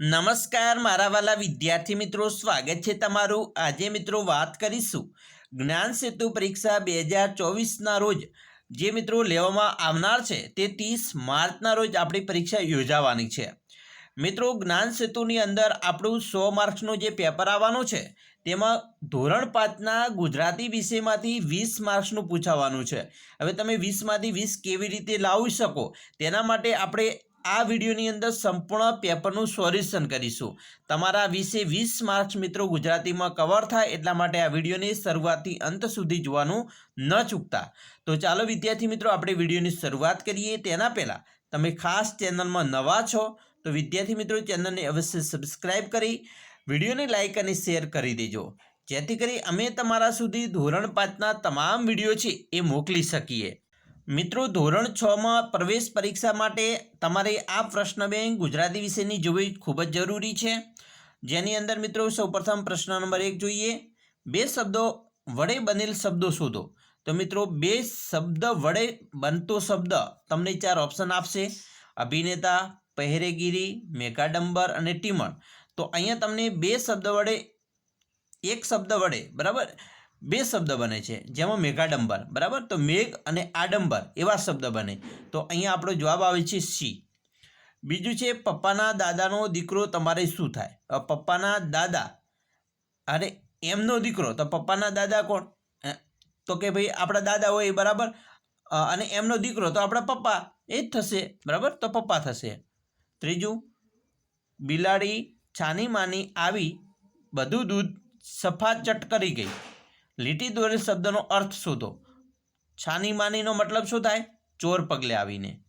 નમસ્કાર, મારા વાલા વિદ્યાર્થી મિત્રો. સ્વાગત છે તમારું. આજે મિત્રો વાત કરીશું જ્ઞાન સેતુ પરીક્ષા બે હજાર ચોવીસના રોજ. જે મિત્રો લેવામાં આવનાર છે તે ત્રીસ માર્ચના રોજ આપણી પરીક્ષા યોજાવાની છે. મિત્રો, જ્ઞાન સેતુની અંદર આપણું સો માર્ક્સનું જે પેપર આવવાનું છે, તેમાં ધોરણ પાંચના ગુજરાતી વિષયમાંથી વીસ માર્ક્સનું પૂછાવાનું છે. હવે તમે વીસમાંથી વીસ કેવી રીતે લાવી શકો? તેના માટે આપણે આ વિડીયોની અંદર સંપૂર્ણ પેપરનું સોલ્યુશન કરીશું. તમારા વિશે વીસ માર્ક્સ મિત્રો ગુજરાતીમાં કવર થાય એટલા માટે આ વિડીયોની શરૂઆતથી અંત સુધી જોવાનું ન ચૂકતા. તો ચાલો વિદ્યાર્થી મિત્રો, આપણે વિડીયોની શરૂઆત કરીએ. તેના પહેલાં, તમે ખાસ ચેનલમાં નવા છો, તો વિદ્યાર્થી મિત્રો ચેનલને અવશ્ય સબસ્ક્રાઇબ કરી, વિડીયોને લાઇક અને શેર કરી દેજો. જેથી કરી અમે તમારા સુધી ધોરણ પાંચના તમામ વીડિયો છે એ મોકલી શકીએ. મિત્રો, ધોરણ છમાં પ્રવેશ પરીક્ષા માટે તમારે આ પ્રશ્ન બેંક ગુજરાતી વિષયની જોવી ખૂબ જ જરૂરી છે. જેની અંદર મિત્રો, સૌપ્રથમ પ્રશ્ન નંબર એક જોઈએ. બે શબ્દો વડે બનેલ શબ્દો શોધો. તો મિત્રો, બે શબ્દ વડે બનતો શબ્દ તમને ચાર ઓપ્શન આપશે. અભિનેતા, પહેરેગીરી, મેકાડંબર અને ટીમણ. તો અહીંયા તમને બે શબ્દ વડે, એક શબ્દ વડે, બરાબર? બે શબ્દ બને છે. જેમાં મેઘાડંબર, બરાબર? તો મેઘ અને આડંબર એવા શબ્દ બને. તો અહીંયા આપણો જવાબ આવે છે સી. બીજું છે, પપ્પાના દાદાનો દીકરો તમારે શું થાય? પપ્પાના દાદા અરે એમનો દીકરો, તો પપ્પાના દાદા કોણ? તો કે ભાઈ આપણા દાદા હોય, બરાબર? અને એમનો દીકરો, તો આપણા પપ્પા. એ જ થશે, બરાબર? તો પપ્પા થશે. ત્રીજું, બિલાડી છાની માની આવી બધું દૂધ સફાચટ કરી ગઈ. લીટી દોરેલ શબ્દનો અર્થ શોધો. છાની માનીનો મતલબ શું થાય? ચોર પગલે આવીને.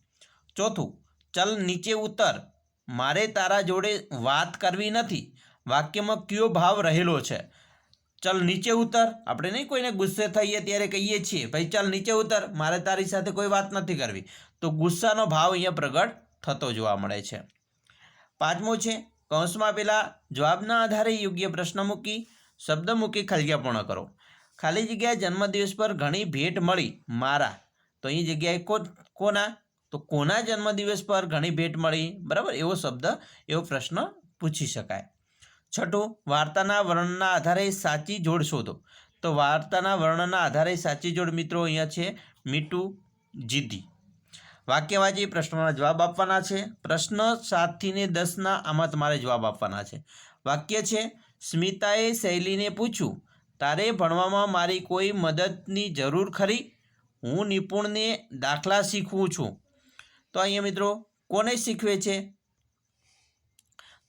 ચોથું, ચલ નીચે ઉતર. મારે તારા જોડે વાત કરવી નથી. વાક્યમાં કયો ભાવ રહેલો છે? ચલ નીચે ઉતર. આપણે નહીં કોઈને ગુસ્સે થઈએ ત્યારે કહીએ છીએ, ભાઈ, ચલ નીચે ઉતર. મારે તારી સાથે કોઈ વાત નથી કરવી. તો ગુસ્સાનો ભાવ અહીંયા પ્રગટ થતો જોવા મળે છે. પાંચમો છે, કૌંસમાં પેલા જવાબના આધારે યોગ્ય પ્રશ્ન મૂકી, શબ્દ મૂકી ખલગ્યા પૂર્ણ કરો. ખાલી જગ્યાએ જન્મદિવસ પર ઘણી ભેટ મળી મારા. તો અહીં જગ્યાએ કો કોના? તો કોના જન્મદિવસ પર ઘણી ભેટ મળી? બરાબર? એવો શબ્દ, એવો પ્રશ્ન પૂછી શકાય. છઠ્ઠું, વાર્તાના વર્ણના આધારે સાચી જોડ શોધો. તો વાર્તાના વર્ણના આધારે સાચી જોડ મિત્રો અહીંયા છે મીઠું જીદી વાક્યવાચી પ્રશ્નોના જવાબ આપવાના છે. પ્રશ્ન સાતથી ને દસના આમાં તમારે જવાબ આપવાના છે. વાક્ય છે, સ્મિતાએ શૈલીને પૂછ્યું તારે ભણવામાં મારી કોઈ મદદની જરૂર ખરી? હું નિપુણને દાખલા શીખવું છું. તો અહીંયા મિત્રો, કોને શીખવે છે?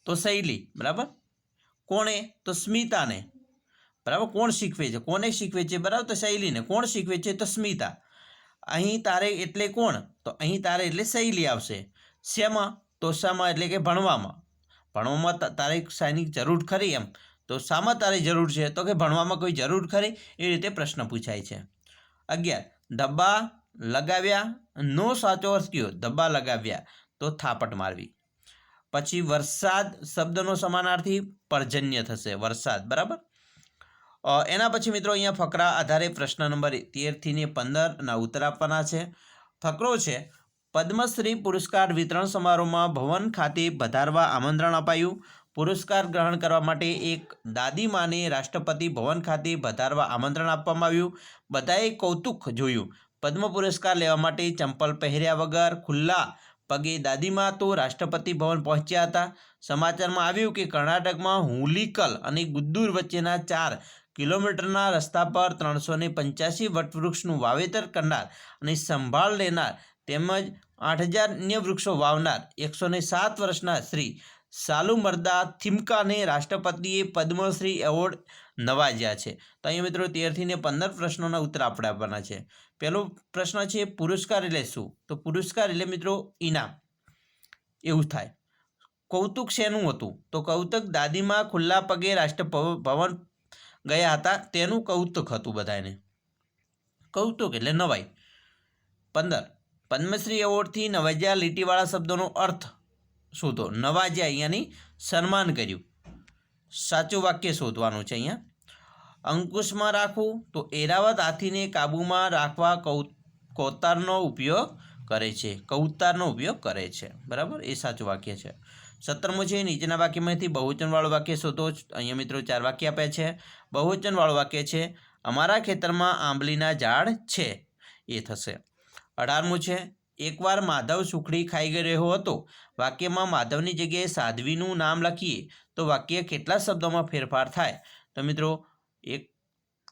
તો શૈલી, બરાબર? કોણે? તો સ્મિતાને. બરાબર? કોણ શીખવે છે? કોને શીખવે છે? બરાબર? તો શૈલીને. કોણ શીખવે છે? તો સ્મિતા. અહીં તારે એટલે કોણ? તો અહીં તારે એટલે શૈલી આવશે. શેમાં? તો શામાં? એટલે કે ભણવામાં. ભણવામાં તારે શાની જરૂર ખરી એમ. તો શામાં તારે જરૂર છે? તો કે ભણવામાં કોઈ જરૂર ખરી? એ રીતે પ્રશ્ન પૂછાય છે. અગિયાર. ધબ્બા લગાવ્યા? નો સાચો અર્થ કયો? ધબ્બા લગાવ્યા. તો થાપટ મારવી. પછી વરસાદ શબ્દનો સમાનાર્થી પર્જન્ય થશે. વરસાદ. બરાબર? એના પછી મિત્રો અહીંયા ફકરા આધારે પ્રશ્ન નંબર તેરથી ને પંદરના ઉત્તર આપવાના છે. ફકરો છે, પદ્મશ્રી પુરસ્કાર વિતરણ સમારોહમાં ભવન ખાતે પધારવા આમંત્રણ અપાયું. પુરસ્કાર ગ્રહણ કરવા માટે એક દાદીમાને રાષ્ટ્રપતિ ભવન ખાતે પધારવા આમંત્રણ આપવામાં આવ્યું. બધાએ કૌતુક જોયું. પદ્મ પુરસ્કાર લેવા માટે ચંપલ પહેર્યા વગર ખુલ્લા પગે દાદીમા તો રાષ્ટ્રપતિ ભવન પહોંચ્યા હતા. સમાચારમાં આવ્યું કે કર્ણાટકમાં હુલિકલ અને ગુદ્દુર વચ્ચેના ચાર કિલોમીટરના રસ્તા પર ત્રણસો ને પંચ્યાસી વટવૃક્ષનું વાવેતર કરનાર અને સંભાળ લેનાર તેમજ આઠ હજાર અન્ય વૃક્ષો વાવનાર એકસો સાત વર્ષના શ્રી સાલુમરદા થિમકાને રાષ્ટ્રપતિએ પદ્મશ્રી એવોર્ડ નવાજ્યા છે. તો અહીંયા મિત્રો તેરથી ને પંદર પ્રશ્નોના ઉત્તર આપણે આપવાના છે. પહેલો પ્રશ્ન છે, પુરસ્કાર એટલે શું? તો પુરસ્કાર એટલે મિત્રો ઇનામ. એવું થાય. કૌતુક શેનું હતું? તો કૌતુક દાદીમાં ખુલ્લા પગે રાષ્ટ્ર ભવન ગયા હતા, તેનું કૌતુક હતું બધાને કૌતુક એટલે નવાઈ. પંદર. પદ્મશ્રી એવોર્ડથી નવાજ્યા લીટીવાળા શબ્દોનો અર્થ શોધો નવાજે અહીંયાની સન્માન કર્યું. સાચું વાક્ય શોધવાનું છે અહીંયા. અંકુશમાં રાખવું તો એરાવત હાથીને કાબૂમાં રાખવા કૌ, કૌતારનો ઉપયોગ કરે છે. કૌતારનો ઉપયોગ કરે છે. બરાબર? એ સાચું વાક્ય છે. સત્તરમું છે, નીચેના વાક્યમાંથી બહુવચનવાળું વાક્ય શોધો. અહીંયા મિત્રો ચાર વાક્ય આપ્યા છે. બહુવચનવાળું વાક્ય છે, અમારા ખેતરમાં આંબલીના ઝાડ છે. એ થશે. અઢારમું છે એકવાર માધવ સુખડી ખાઈ રહ્યો હતો. વાક્યમાં માધવની જગ્યાએ સાધ્વીનું નામ લખીએ તો વાક્ય કેટલા શબ્દોમાં ફેરફાર થાય? તો મિત્રો, એક,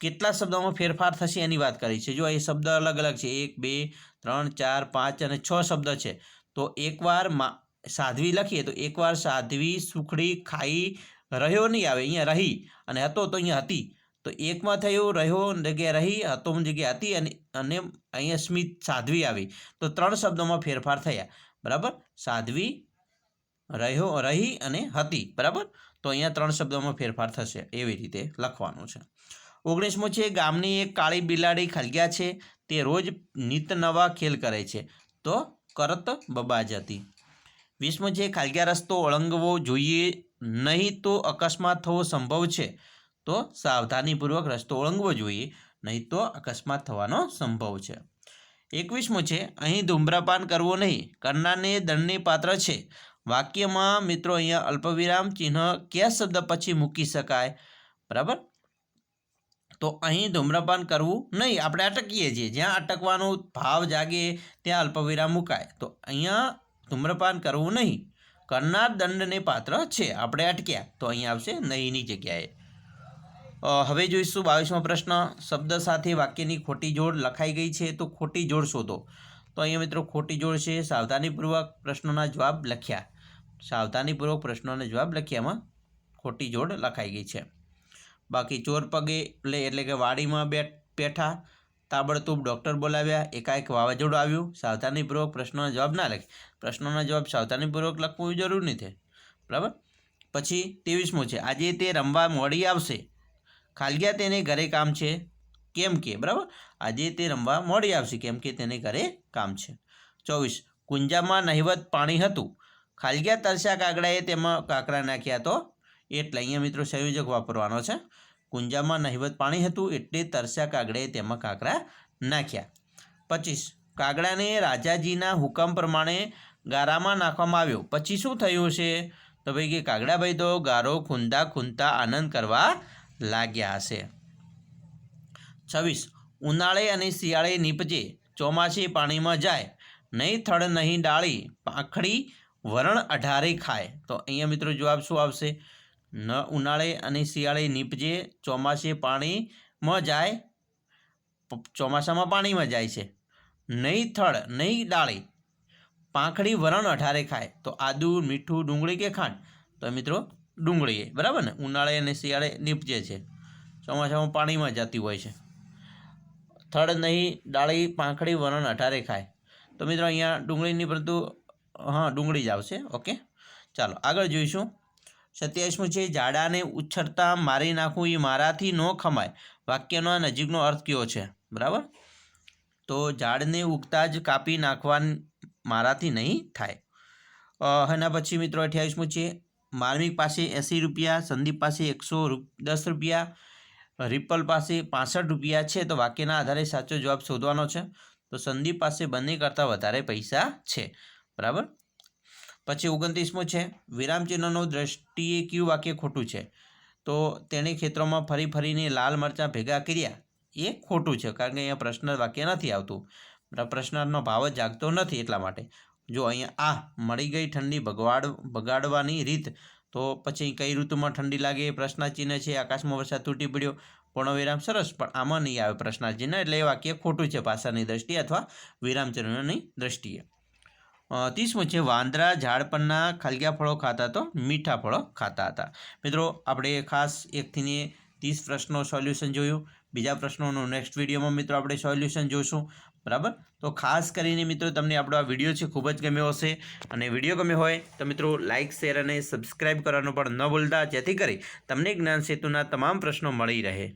કેટલા શબ્દોમાં ફેરફાર થશે એની વાત કરી છે. જો એ શબ્દ અલગ અલગ છે, એક, બે, ત્રણ, ચાર, પાંચ અને છ શબ્દ છે, તો એકવાર મા, સાધ્વી લખીએ તો એકવાર સાધ્વી સુખડી ખાઈ રહ્યો નહીં આવે, અહીંયા રહી અને હતો તો અહીંયા હતી. તો એકમાં થયો, રહ્યો જગ્યા રહી હતો જગ્યા હતી અને અને અહીંયા સ્મિત સાધ્વી આવી. તો ત્રણ શબ્દોમાં ફેરફાર થયા. બરાબર? સાધ્વી, રહ્યો, રહી અને હતી. બરાબર? તો અહીંયા ત્રણ શબ્દોમાં ફેરફાર થશે. એવી રીતે લખવાનું છે. ઓગણીસમો છે, ગામની એક કાળી બિલાડી ખલગ્યા છે. તે રોજ નિત નવા ખેલ કરે છે. તો કરત બબાજ હતી વીસમો છે, ખાલગ્યા રસ્તો ઓળંગવો જોઈએ નહીં તો અકસ્માત થવો સંભવ છે. તો સાવધાનીપૂર્વક રસ્તો ઓળંગવો જોઈએ, નહીં તો અકસ્માત થવાનો સંભવ છે. એકવીસમું છે, અહીં ધૂમ્રપાન કરવું નહીં, કરનારને દંડની પાત્ર છે. વાક્યમાં મિત્રો અહીંયા અલ્પવિરામ ચિહ્ન કયા શબ્દ પછી મૂકી શકાય? બરાબર? તો અહીં ધૂમ્રપાન કરવું નહીં, આપણે અટકીએ છીએ. જ્યાં અટકવાનો ભાવ જાગે, ત્યાં અલ્પવિરામ મુકાય. તો અહીંયા ધૂમ્રપાન કરવું નહીં, કરનાર દંડને પાત્ર છે. આપણે અટક્યા, તો અહીં આવશે નહીંની જગ્યાએ. હવે જોઈશું બાવીસમો પ્રશ્ન. શબ્દ સાથે વાક્યની ખોટી જોડ લખાઈ ગઈ છે તો ખોટી જોડ શોધો. તો અહીંયા મિત્રો ખોટી જોડ છે. સાવધાનીપૂર્વક પ્રશ્નોના જવાબ લખ્યા. સાવધાનીપૂર્વક પ્રશ્નોના જવાબ લખ્યામાં ખોટી જોડ લખાઈ ગઈ છે. બાકી ચોર પગે એટલે કે વાડીમાં બેઠ બેઠા તાબડતોબ ડૉક્ટર બોલાવ્યા. એકાએક વાવાઝોડું આવ્યું. સાવધાનીપૂર્વક પ્રશ્નોના જવાબ ના લખે. પ્રશ્નોના જવાબ સાવધાનીપૂર્વક લખવું જરૂર નથી. બરાબર? પછી ત્રેવીસમું છે. આજે તે રમવા મોડી આવશે. ખાલગ્યા તેને ઘરે કામ છે. કેમ કે, બરાબર? આજે તે રમવા મોડી આવશે. કેમ કે તેને ઘરે કામ છે. ચોવીસ, કુંજામાં નહિવત પાણી હતું. ખાલગ્યા તરસ્યા કાગડાએ તેમાં કાંકરા નાખ્યા તો? એટલે અહીંયા મિત્રો સંયોજક વાપરવાનો છે. કુંજામાં નહિવત પાણી હતું એટલે તરસ્યા કાગડાએ તેમાં કાંકરા નાખ્યા. પચીસ, કાગડાને રાજાજીના હુકમ પ્રમાણે ગારામાં નાખવામાં આવ્યો. પછી શું થયું છે તો ભાઈ કે કાગડાભાઈ તો ગારો ખૂંદા ખૂંદતા આનંદ કરવા લાગ્યા હશે. છવ્વીસ. ઉનાળે અને શિયાળે નીપજે, ચોમાસે પાણીમાં જાય. નહીં થડ નહીં ડાળી, પાંખડી, વરણ અઢારે ખાય. તો અહીંયા મિત્રો જવાબ શું આવશે? ન ઉનાળે અને શિયાળે નીપજે, ચોમાસે પાણીમાં જાય ચોમાસામાં પાણીમાં જાય છે. નહીં થડ નહીં ડાળી, પાંખડી, વરણ અઢારે ખાય. તો આદુ, મીઠું, ડુંગળી કે ખાંડ? તો મિત્રો ડુંગળી બરાબર ને? ઉનાળે અને શિયાળે નીપજે છે. ચોમાસામાં પાણીમાં જતી હોય છે. થડ નહીં, ડાળી, પાંખડી વરણ અઢારે ખાય. તો મિત્રો અહીંયા ડુંગળીની પરંતુ, હા, ડુંગળી જ આવશે. ઓકે? ચાલો, આગળ જોઈશું. સત્યાવીસમું છે ઝાડાને ઉછળતા મારી નાખવું એ મારાથી ન ખમાય. વાક્યનો આ નજીકનો અર્થ કયો છે? બરાબર? તો ઝાડને ઉગતા જ કાપી નાખવા મારાથી નહીં થાય. એના પછી મિત્રો અઠ્યાવીસમું છે માર્મિક પાસે એંસી રૂપિયા, સંદીપ પાસે એકસો દસ રૂપિયા, રિપલ પાસે પાસઠ રૂપિયા છે. તો વાક્યના આધારે સાચો જવાબ શોધવાનો છે. તો સંદીપ પાસે બંને કરતાં વધારે પૈસા છે. બરાબર? પછી ઓગણત્રીસમું છે. વિરામચિહ્નનો દ્રષ્ટિએ કયું વાક્ય ખોટું છે? તો તેણે ખેતરોમાં ફરી ફરીને લાલ મરચાં ભેગા કર્યા. એ ખોટું છે, કારણ કે અહીંયા પ્રશ્ન વાક્ય નથી આવતું? પ્રશ્નાર્થનો ભાવ જાગતો નથી એટલા માટે. જો અહીંયા આ મળી ગઈ ઠંડી ભગવાડ ભગાડવાની રીત. તો પછી કઈ ઋતુમાં ઠંડી લાગે એ પ્રશ્નાચિહ્ન છે, આકાશમાં વરસાદ તૂટી પડ્યો, પૂર્ણવિરામ સરસ, પણ આમાં નહીં આવે પ્રશ્નાચિહ્ન, એટલે એ વાક્ય ખોટું છે ભાષાની દ્રષ્ટિએ અથવા વિરામચિહ્નની દ્રષ્ટિએ. ત્રીસમું છે, વાંદરા ઝાડ પરના ખાલગ્યા ફળો ખાતા તો મીઠા ફળો ખાતા હતા. મિત્રો, આપણે ખાસ એકથી ને ત્રીસ પ્રશ્નો સોલ્યુશન જોયું. બીજા પ્રશ્નોનું નેક્સ્ટ વિડીયોમાં મિત્રો આપણે સોલ્યુશન જોઈશું બરાબર? તો ખાસ કરીને મિત્રો તમને આપણો આ વીડિયો છે ખૂબ જ ગમ્યો હશે. અને વીડિયો ગમ્યો હોય તો મિત્રો લાઇક શેર અને સબસ્ક્રાઇબ કરવાનું પણ ન ભૂલતા, જેથી કરી તમને જ્ઞાન સેતુના તમામ પ્રશ્નો મળી રહે.